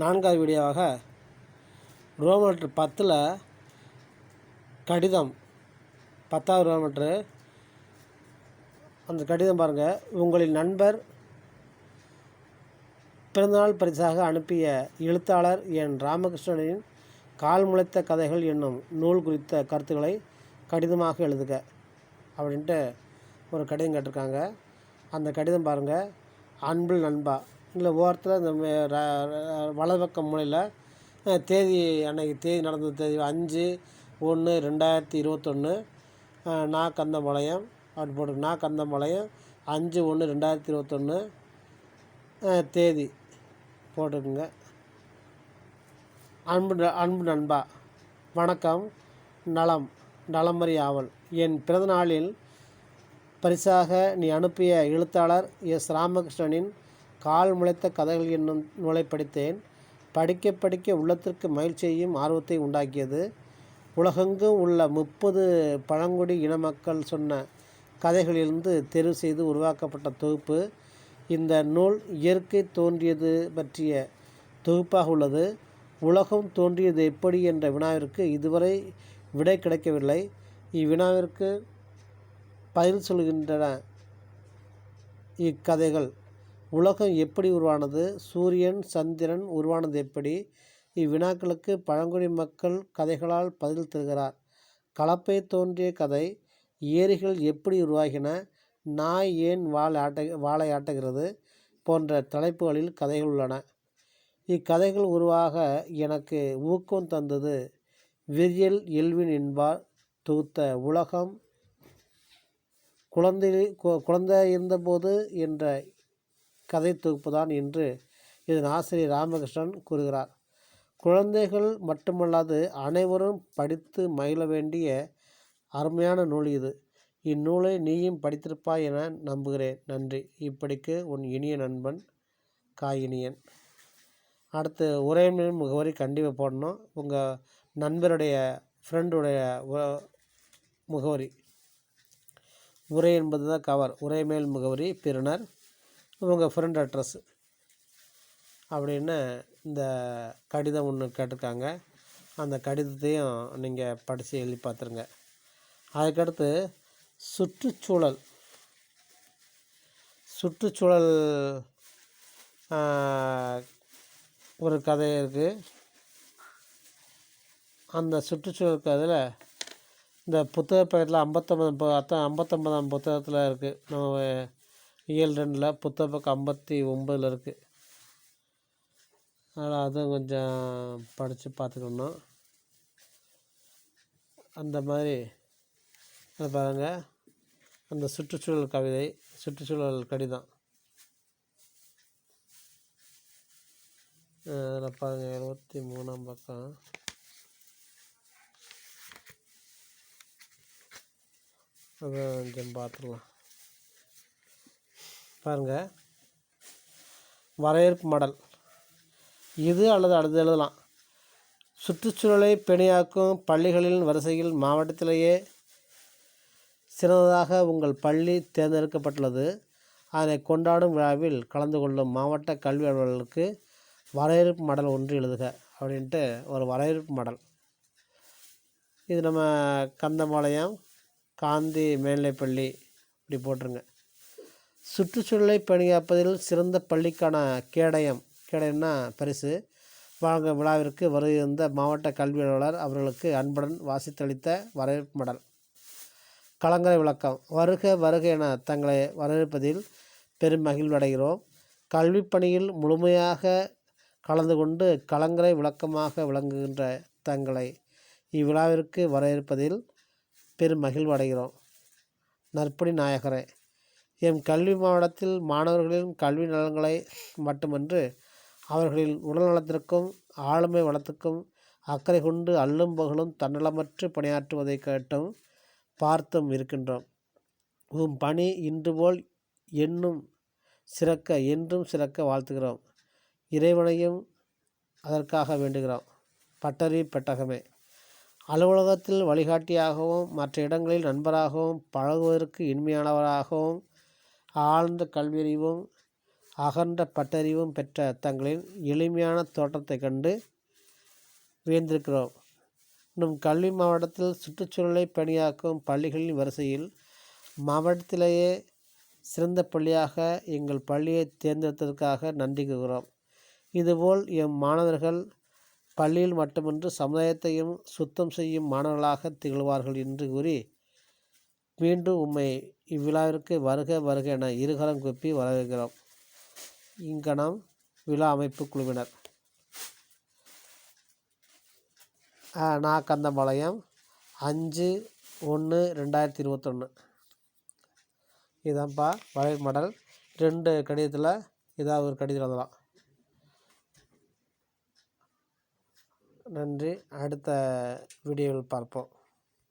நான்காவது வீடியோவாக ரோமீட்டர் பத்தில் கடிதம் பத்தாவது ரோமீட்ரு அந்த கடிதம் பாருங்கள் உங்களின் நண்பர் பிறந்தநாள் பரிசாக அனுப்பிய எழுத்தாளர் என் ராமகிருஷ்ணனின் கால் முளைத்த கதைகள் என்னும் நூல் குறித்த கருத்துக்களை கடிதமாக எழுதுக அப்படின்ட்டு ஒரு கடிதம் கேட்டிருக்காங்க. அந்த கடிதம் பாருங்கள் அன்பில் நண்பா. இல்லை ஓரத்தில் இந்த வலது பக்கம் மூலையில் தேதி அன்னைக்கு தேதி நடந்த தேதி அஞ்சு ஒன்று ரெண்டாயிரத்தி இருபத்தொன்று நா கந்தம்பாளையம் அப்படி போட்டு நா கந்தம்பாளையம் அஞ்சு ஒன்று ரெண்டாயிரத்தி இருபத்தொன்று தேதி போட்டுக்குங்க அன்பு ந- அன்பு நண்பா வணக்கம். நலம் நலமறி ஆவல். என் பிறந்தநாளில் பரிசாக நீ அனுப்பிய எழுத்தாளர் எஸ் ராமகிருஷ்ணனின் கால் முளைத்த கதைகள் என்னும் நூலை படித்தேன். படிக்க படிக்க உள்ளத்திற்கு மகிழ்ச்சியையும் ஆர்வத்தை உண்டாக்கியது. உலகெங்கும் உள்ள முப்பது பழங்குடி இன மக்கள் சொன்ன கதைகளிலிருந்து தெரிவு செய்து உருவாக்கப்பட்ட தொகுப்பு. இந்த நூல் இயற்கை தோன்றியது பற்றிய தொகுப்பாக உள்ளது. உலகம் தோன்றியது எப்படி என்ற வினாவிற்கு இதுவரை விடை கிடைக்கவில்லை. இவ்வினாவிற்கு பதில் சொல்கின்றன இக்கதைகள். உலகம் எப்படி உருவானது? சூரியன் சந்திரன் உருவானது எப்படி? இவ்வினாக்களுக்கு பழங்குடி மக்கள் கதைகளால் பதில் தருகிறார். கலப்பை தோன்றிய கதை ஏரிகள் எப்படி உருவாகின? நாய் ஏன் வாழை ஆட்ட வாழை ஆட்டுகிறது? போன்ற தலைப்புகளில் கதைகள் உள்ளன. இக்கதைகள் உருவாக எனக்கு ஊக்கம் தந்தது விரியல் எல்வின் என்பார் தொகுத்த உலகம் குழந்தை கு- குழந்தை இருந்தபோது என்ற கதை தொகுப்புதான் என்று இதன் ஆசிரியர் ராமகிருஷ்ணன் கூறுகிறார். குழந்தைகள் மட்டுமல்லாது அனைவரும் படித்து மகிழ வேண்டிய அருமையான நூல் இது. இந்நூலை நீயும் படித்திருப்பாய் என நம்புகிறேன். நன்றி. இப்படிக்கு உன் இனிய நண்பன் காயினியன். அடுத்து உரையின் முகவரி கண்டிப்பாக போடணும். உங்கள் நண்பருடைய ஃப்ரெண்டுடைய முகவரி. உரை என்பது தான் கவர் உரைமேல் முகவரி பெறுநர் உங்கள் ஃப்ரெண்ட் அட்ரஸ் அப்படின்னு இந்த கடிதம் ஒன்று கேட்டிருக்காங்க. அந்த கடிதத்தையும் நீங்கள் படித்து எழுதி பார்த்துருங்க அதுக்கடுத்து சுற்றுச்சூழல். சுற்றுச்சூழல் ஒரு கதை இருக்குது அந்த சுற்றுச்சூழல் கதையில் இந்த புத்தக பக்கத்தில் ஐம்பத்தொம்பது அத்தான் ஐம்பத்தொம்பதாம் புத்தகத்தில் இருக்குது நம்ம இயல் ரெண்டில் புத்தக பக்கம் ஐம்பத்தி ஒம்பதில் இருக்குது அதனால் அதுவும் கொஞ்சம் படித்து பார்த்துக்கணும் அந்த மாதிரி அதை பாருங்கள் அந்த சுற்றுச்சூழல் கவிதை சுற்றுச்சூழல் கடிதம். அதில் பாருங்கள் இருபத்தி மூணாம் பக்கம். அதை கொஞ்சம் பார்த்துடலாம். பாருங்கள் வரையறுப்பு மாடல். இது அல்லது அடுத்து எழுதலாம். சுற்றுச்சூழலை பிணையாக்கும் பள்ளிகளின் வரிசையில் மாவட்டத்திலேயே சிறந்ததாக உங்கள் பள்ளி தேர்ந்தெடுக்கப்பட்டுள்ளது. அதனை கொண்டாடும் விழாவில் கலந்து கொள்ளும் மாவட்ட கல்வி அலுவலர்களுக்கு வரையறுப்பு மடல் ஒன்று எழுதுக அப்படின்ட்டு ஒரு வரையறுப்பு மடல். இது நம்ம கந்தமாளையம் காந்தி மேல்நிலைப்பள்ளி இப்படி போட்டுருங்க. சுற்றுச்சூழலை பணியாப்பதில் சிறந்த பள்ளிக்கான கேடயம் கேடயம்னா பரிசு. வழங்க விழாவிற்கு வருகின்ற மாவட்ட கல்வி அலுவலர் அவர்களுக்கு அன்புடன் வாசித்தளித்த வரவேற்பு மடல் கலங்கரை விளக்கம். வருக வருக என தங்களை வரவேற்பதில் பெரும் மகிழ்வடைகிறோம். கல்வி பணியில் முழுமையாக கலந்து கொண்டு கலங்கரை விளக்கமாக விளங்குகின்ற தங்களை இவ்விழாவிற்கு வரவேற்பதில் பெரும் மகிழ்வடைகிறோம். நற்பணி நாயகரே. எம் கல்வி மாவட்டத்தில் மாணவர்களின் கல்வி நலன்களை மட்டுமன்று அவர்களின் உடல் நலத்திற்கும் ஆளுமை வளத்துக்கும் அக்கறை கொண்டு அல்லும் பகலும் தன்னலமற்று பணியாற்றுவதை கேட்டும் பார்த்தும் இருக்கின்றோம். உம் பணி இன்று போல் என்னும் சிறக்க என்றும் சிறக்க வாழ்த்துகிறோம். இறைவனையும் அதற்காக வேண்டுகிறோம். பட்டறி பெட்டகமே. அலுவலகத்தில் வழிகாட்டியாகவும் மற்ற இடங்களில் நண்பராகவும் பழகுவதற்கு இனிமையானவராகவும் ஆழ்ந்த கல்வியறிவும் அகன்ற பட்டறிவும் பெற்ற தங்களின் எளிமையான தோற்றத்தைக் கண்டு வியந்திருக்கிறோம். நம் கல்வி மாவட்டத்தில் சுற்றுச்சூழலை பணியாக்கும் பள்ளிகளின் வரிசையில் மாவட்டத்திலேயே சிறந்த பள்ளியாக எங்கள் பள்ளியை தேர்ந்தெடுத்ததற்காக நன்றி கூறுகிறோம். இதுபோல் எம் மாணவர்கள் பள்ளியில் மட்டுமின்றி சமுதாயத்தையும் சுத்தம் செய்யும் மாணவர்களாக திகழ்வார்கள் என்று கூறி மீண்டும் உம்மை இவ்விழாவிற்கு வருக வருக என இருகரம் குப்பி வரவேற்கிறோம். இங்கனம் விழா அமைப்பு குழுவினர். நான் கந்தம்பாளையம் அஞ்சு ஒன்று ரெண்டாயிரத்தி இருபத்தொன்று இதான்ப்பா வளையல் மாடல். ரெண்டு கடிதத்தில் ஏதாவது ஒரு கடிதம் எழுதலாம். நன்றி. அடுத்த வீடியோவில் பார்ப்போம்.